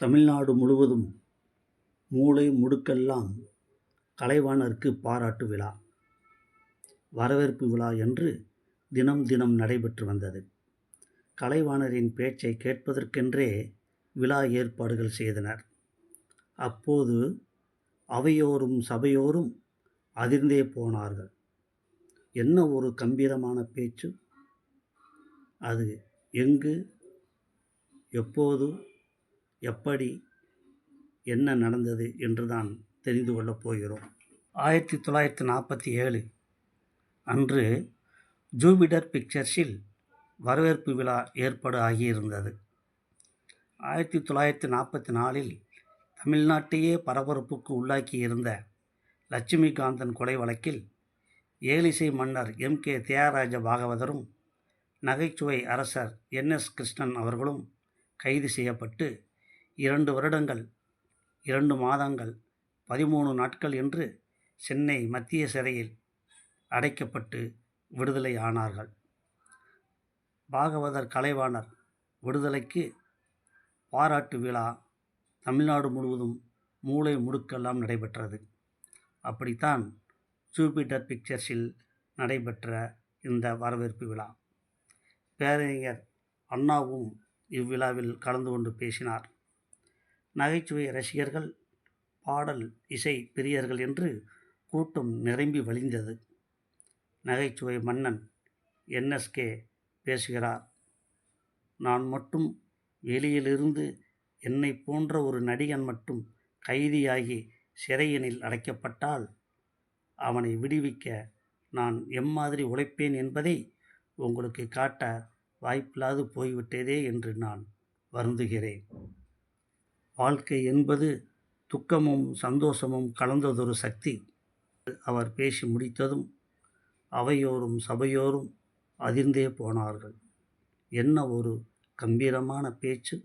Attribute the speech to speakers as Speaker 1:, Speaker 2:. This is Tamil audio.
Speaker 1: தமிழ்நாடு முழுவதும் மூளை முடுக்கெல்லாம் கலைவாணருக்கு பாராட்டு விழா வரவேற்பு விழா என்று தினம் தினம் நடைபெற்று வந்தது. கலைவாணரின் பேச்சை கேட்பதற்கென்றே விழா ஏற்பாடுகள் செய்தனர். அப்போது அவையோரும் சபையோரும் அதிர்ந்தே போனார்கள். என்ன ஒரு கம்பீரமான பேச்சு? அது எங்கு? எப்போது? எப்படி என்ன நடந்தது என்று தான் தெரிந்து கொள்ளப் போகிறோம். ஆயிரத்தி தொள்ளாயிரத்தி நாற்பத்தி ஏழு அன்று ஜூபிடர் பிக்சர்ஸில் வரவேற்பு விழா ஏற்பாடு ஆகியிருந்தது. ஆயிரத்தி தொள்ளாயிரத்தி நாற்பத்தி நாலில் தமிழ்நாட்டையே பரபரப்புக்கு உள்ளாக்கியிருந்த லட்சுமிகாந்தன் கொலை வழக்கில் ஏலிசை மன்னர் எம். கே. தியாகராஜ பாகவதரும் நகைச்சுவை அரசர் என். எஸ். கிருஷ்ணன் அவர்களும் கைது செய்யப்பட்டு இரண்டு வருடங்கள் இரண்டு மாதங்கள் பதிமூணு நாட்கள் என்று சென்னை மத்திய சிறையில் அடைக்கப்பட்டு விடுதலை ஆனார்கள். பாகவதர் கலைவாணர் விடுதலைக்கு பாராட்டு விழா தமிழ்நாடு முழுவதும் மூளை முடுக்கெல்லாம் நடைபெற்றது. அப்படித்தான் ஜூபிட்டர் பிக்சர்ஸில் நடைபெற்ற இந்த வரவேற்பு விழா. பேரறிஞர் அண்ணாவும் இவ்விழாவில் கலந்து கொண்டு பேசினார். நகைச்சுவை ரசிகர்கள் பாடல் இசை பிரியர்கள் என்று கூட்டம் நிரம்பி வழிந்தது. நகைச்சுவை மன்னன் என்எஸ்கே பேசுகிறார். நான் மட்டும் வெளியிலிருந்து என்னை போன்ற ஒரு நடிகன் மட்டும் கைதியாகி சிறையனில் அடைக்கப்பட்டால் அவனை விடுவிக்க நான் எம்மாதிரி உழைப்பேன் என்பதை உங்களுக்கு காட்ட வாய்ப்பில்லாது போய்விட்டதே என்று நான் வருந்துகிறேன். வாழ்க்கை என்பது துக்கமும் சந்தோஷமும் கலந்ததொரு சக்தி. அவர் பேசி முடித்ததும் அவையோரும் சபையோரும் அதிர்ந்தே போனார்கள். என்ன ஒரு கம்பீரமான பேச்சு.